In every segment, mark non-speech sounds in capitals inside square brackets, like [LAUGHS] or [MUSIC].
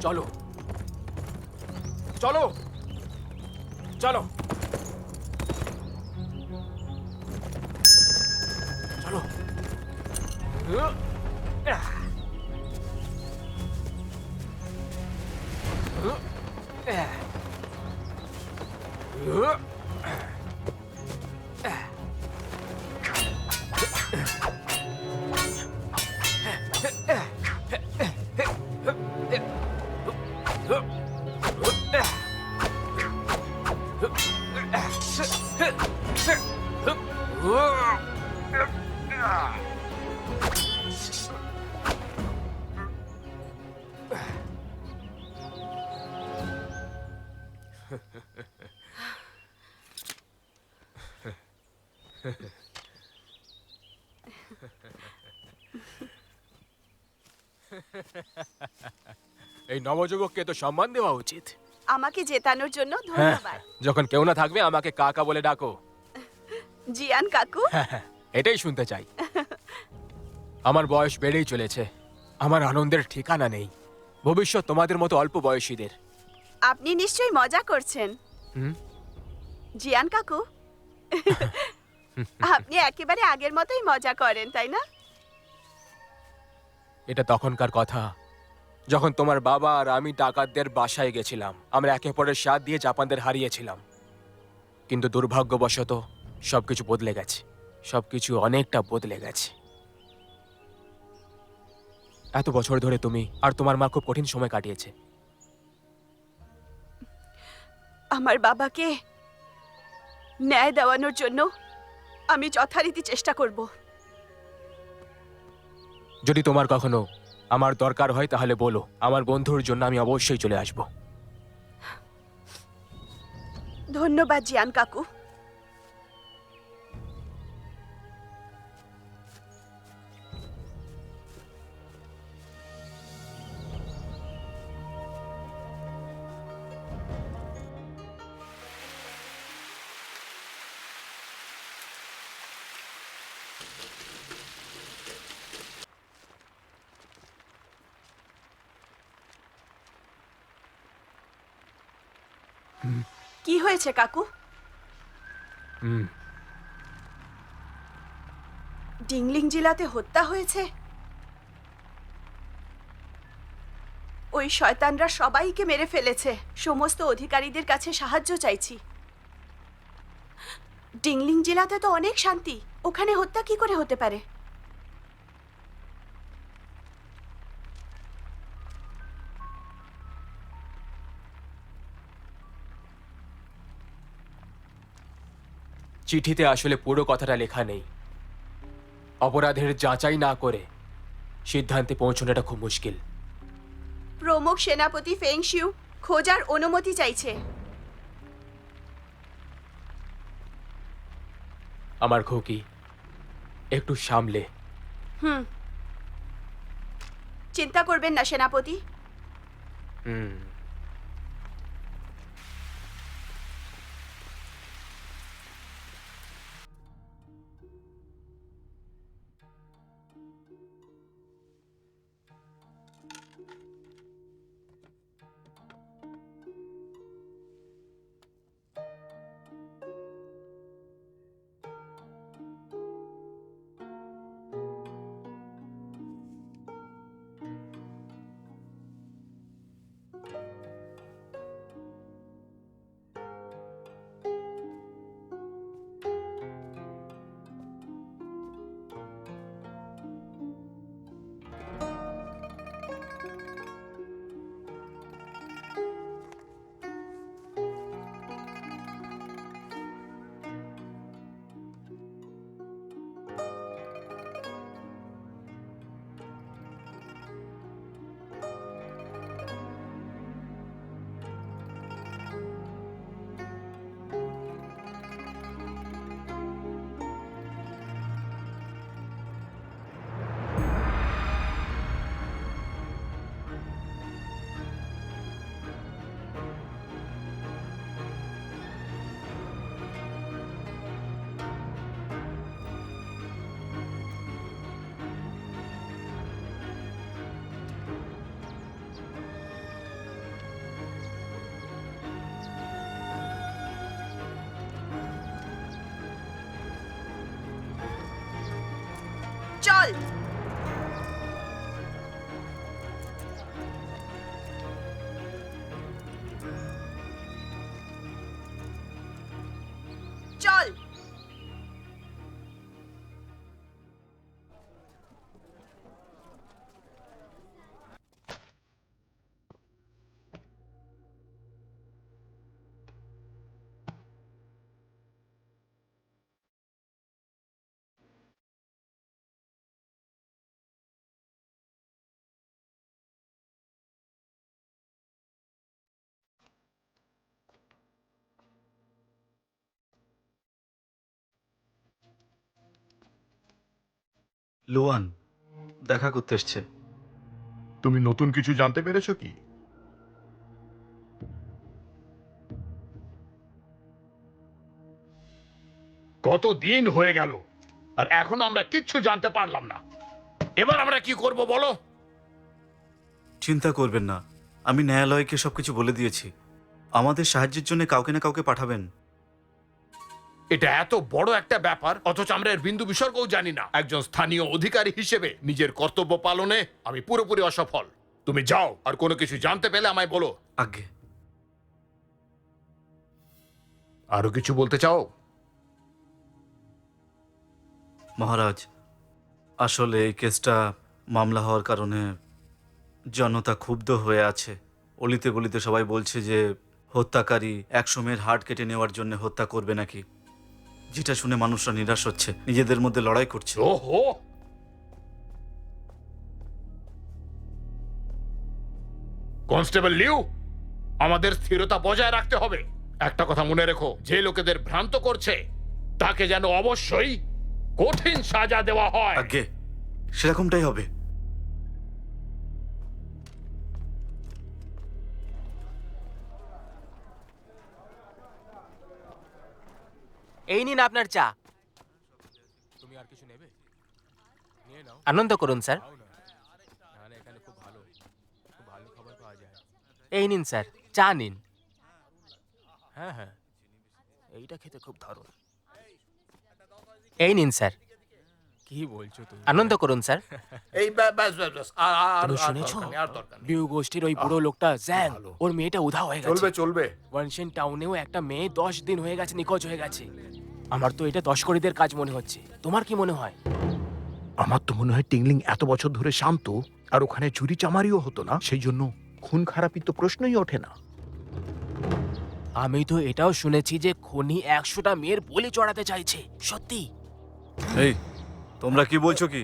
চলো। চলো। চলো। চলো। এই নবযুবককে তো সম্মান দেওয়া উচিত। আমাকে জেতানোর জন্য হ্যাঁ ধন্যবাদ। যখন কেউ না থাকবে আমাকে কাকা বলে ডাকো। জিয়ান কাকু? হ্যাঁ হ্যাঁ এটাই শুনতে চাই। আমার বয়স বেড়েই চলেছে। আমার আনন্দের ঠিকানা নেই। ভবিষ্যৎ তোমাদের মতো অল্প বয়সীদের। আপনি নিশ্চয়ই মজা করছেন? জিয়ান কাকু? [LAUGHS] আপনি একেবারে আগের মতোই মজা করেন তাই না? এটা তখনকার কথা। যখন তোমার বাবা আর আমি ডাকাতদের বাসায় গেছিলাম, আমরা একে অপরের সাথ দিয়ে জাপানদের হারিয়েছিলাম। কিন্তু দুর্ভাগ্যবশত সবকিছু বদলে গেছে। সবকিছু অনেকটা বদলে গেছে। এত বছর ধরে তুমি আর তোমার মা খুব কঠিন সময় কাটিয়েছে। আমার বাবাকে ন্যায় দেওয়ানোর জন্য আমি যথারীতি চেষ্টা করব। যদি তোমার কখনো আমার দরকার হয়, তাহলে বলো। আমার বন্ধুর জন্য আমি অবশ্যই চলে আসব। ধন্যবাদ জিয়ান কাকু। কি হয়েছে কাকু? ডিংলিং জেলাতে হত্যা হয়েছে? ওই শয়তানরা সবাইকে মেরে ফেলেছে। সমস্ত অধিকারীদের কাছে সাহায্য চাইছি। ডিংলিং জেলাতে তো অনেক শান্তি। ওখানে হত্যা কি করে হতে পারে? চিঠিতে আসলে পুরো কথাটা লেখা নেই। অপরাধের যাচাই না করে সিদ্ধান্তে পৌঁছানোটা খুব মুশকিল। প্রমুখ সেনাপতি ফেংশিউ খোঁজার অনুমতি চাইছে। আমার খুকি একটু সামলে। হুম। চিন্তা করবেন না সেনাপতি। হুম। চল লুয়ান দেখা করতে এসছে। তুমি নতুন কিছু জানতে পেরেছ কি? কত দিন হয়ে গেল আর এখন আমরা কিচ্ছু জানতে পারলাম না। এবার আমরা কি করব বলো? চিন্তা করবেন না আমি ন্যায়ালয়কে সবকিছু বলে দিয়েছি। আমাদের সাহায্যের জন্য কাউকে না কাউকে পাঠাবেন। এটা এত বড় একটা ব্যাপার অথচ আমরা এর বিন্দু বিসর্গও জানি না। একজন স্থানীয় অধিকারী হিসেবে নিজের কর্তব্য পালনে আমি পুরোপুরি অসফল। তুমি যাও আর কোনো কিছু জানতে পেলে আমায় বলো। আগে। আরও কিছু বলতে চাও? মহারাজ আসলে এই কেসটা মামলা হওয়ার কারণে জনতা ক্ষুব্ধ হয়ে আছে। অলিতে গলিতে সবাই বলছে যে হত্যাকারী একশো মেয়ের হার্ট কেটে নেওয়ার জন্য হত্যা করবে নাকি? যেটা শুনে মানুষরা নিরাশ হচ্ছে নিজেদের মধ্যে লড়াই করছে। ওহো! কনস্টেবল লিউ আমাদের স্থিরতা বজায় রাখতে হবে। একটা কথা মনে রেখো যে লোকেদের ভ্রান্ত করছে তাকে যেন অবশ্যই কঠিন সাজা দেওয়া হয়। আগে সেরকমটাই হবে। এই নিন আপনার চা। তুমি আর কিছু নেবে নিয়ে নাও আনন্দ করুন স্যার। খাও না না না এখানে খুব ভালো খুব ভালো খাবার পাওয়া যায় এই নিন স্যার চা নিন। হ্যাঁ হ্যাঁ। এইটা খেতে খুব দারুণ। এই নিন স্যার। কি বলছো তুমি? আনন্দ করুন স্যার। এই ব্যাস ব্যাস ব্যাস আর আর তুমি আর শুনেছো? দরকার নেই, আর দরকার নেই। বিউ গোষ্ঠীর ওই বুড়ো লোকটা জ্যাং ওর মেয়েটা উধা হয়ে গেছে। চলবে চলবে। ওয়ানশেন টাউনেও একটা মেয়ে দশ দিন হয়ে গেছে নিখোঁজ হয়ে গেছে। আমার তো এটা দশকরিদের কাজ মনে হচ্ছে। তোমার কি মনে হয়? আমার তো মনে হয় টিংলিং এত বছর ধরে শান্ত আর ওখানে চুরি চামারিও হতো না সেই জন্য খুন খারাপি তো প্রশ্নই ওঠে না। আমি তো এটাও শুনেছি যে খনি একশোটা মেয়ের বলি চড়াতে চাইছে। সত্যি? এই তোমরা কি বলছো কি?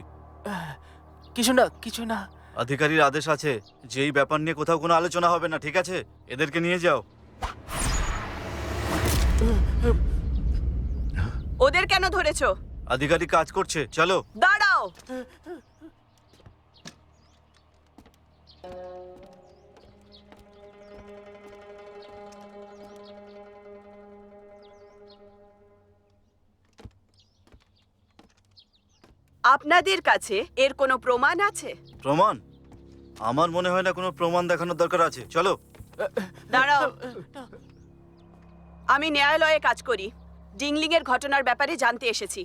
কিছু না কিছু না। আধিকারীর আদেশ আছে যে এই ব্যাপার নিয়ে কোথাও কোনো আলোচনা হবে না ঠিক আছে? এদেরকে নিয়ে যাও। ওদের কেন ধরেছো? আধিকারিক কাজ করছে চলো। দাঁড়াও। আপনাদের কাছে এর কোনো প্রমাণ আছে? প্রমাণ? আমার মনে হয় না কোনো প্রমাণ দেখানোর দরকার আছে। চলো। দাঁড়াও। আমি ন্যায়ালয়ে কাজ করি। ডিংলিং এর ঘটনার ব্যাপারে জানতে এসেছি।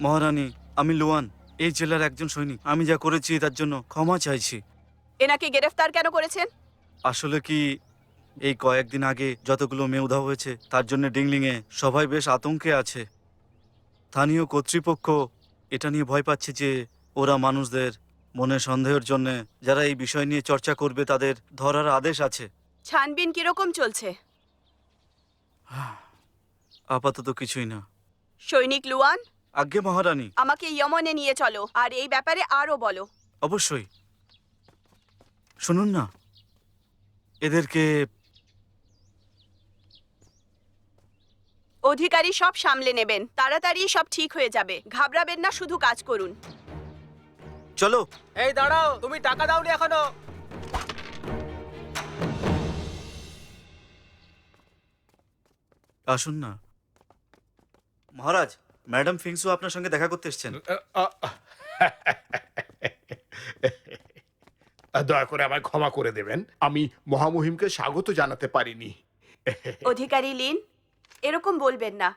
মহারানী আমি লুয়ান এই জেলার একজন সৈনিক। আমি যা করেছি তার জন্য ক্ষমা চাইছি। এনাকে গ্রেফতার কেন করেছেন? আসলে কি এই কয়েকদিন আগে যতগুলো মেয়ে উধাও হয়েছে তার জন্য ডিংলিংয়ে সবাই বেশ আতঙ্কে আছে। স্থানীয় কর্তৃপক্ষ এটা নিয়ে ভয় পাচ্ছে যে ওরা মানুষদের মনে সন্দেহের জন্য যারা এই বিষয় নিয়ে চর্চা করবে তাদের ধরার আদেশ আছে। ছানবিন কীরকম চলছে? আপাতত কিছুই না। সৈনিক লুয়ান? আজ্ঞে মহারানী। আমাকে ইয়মনে নিয়ে চলো আর এই ব্যাপারে আরও বলো। অবশ্যই। শুনুন না এদেরকে অধিকারী সব সামলে নেবেন তাড়াতাড়ি সব ঠিক হয়ে যাবে ঘাবড়াবেন না শুধু কাজ করুন। চলো। এই দাঁড়াও তুমি টাকা দাওনি এখনও? আসুন না মহারাজ ম্যাডাম ফিংসু আপনার সঙ্গে দেখা করতে এসছেন। দয়া করে আমায় ক্ষমা করে দেবেন। আমি মহামহিমকে স্বাগত জানাতে পারিনি। অধিকারী লিন এরকম বলবেন না।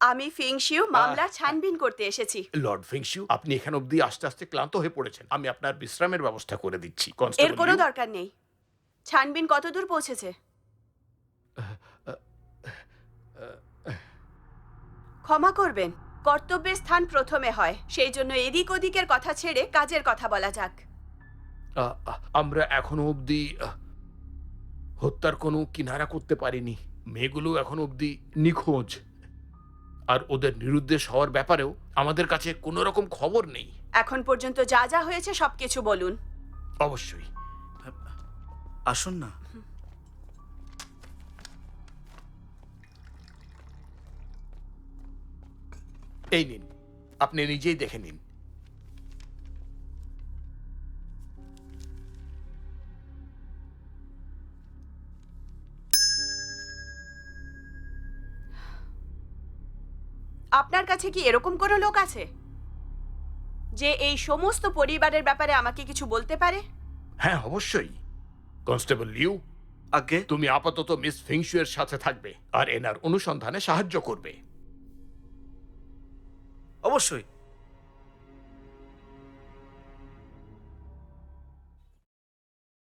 আমি ফিংশিউ মামলা ছানবিন করতে এসেছি। লর্ড ফিংশিউ আপনি এখানে অবধি আস্তে আস্তে ক্লান্ত হয়ে পড়েছেন। আমি আপনার বিশ্রামের ব্যবস্থা করে দিচ্ছি। এর কোনো দরকার নেই। ছানবিন কতদূর পৌঁছেছে? ক্ষমা করবেন কর্তব্যের স্থান প্রথমে হয়। সেই জন্য এদিক ওদিকের কথা ছেড়ে কাজের কথা বলা যাক। আমরা এখনও অবধি হত্যার কোনো কিনারা করতে পারিনি। মেয়েগুলো এখনও অবধি নিখোঁজ। আর ওদের নিরুদ্দেশ হওয়ার ব্যাপারেও আমাদের কাছে কোনো রকম খবর নেই। এখন পর্যন্ত যা যা হয়েছে সবকিছু বলুন। অবশ্যই। আসুন না। এই নিন আপনি নিজেই দেখে নিন। আপনার কাছে কি এরকম কোনো লোক আছে? যে এই সমস্ত পরিবারের ব্যাপারে আমাকে কিছু বলতে পারে? হ্যাঁ অবশ্যই। কনস্টেবল লিউ আগে? তুমি আপাতত মিস ফিংশুয়ের সাথে থাকবে আর এনার অনুসন্ধানে সাহায্য করবে। অবশ্যই।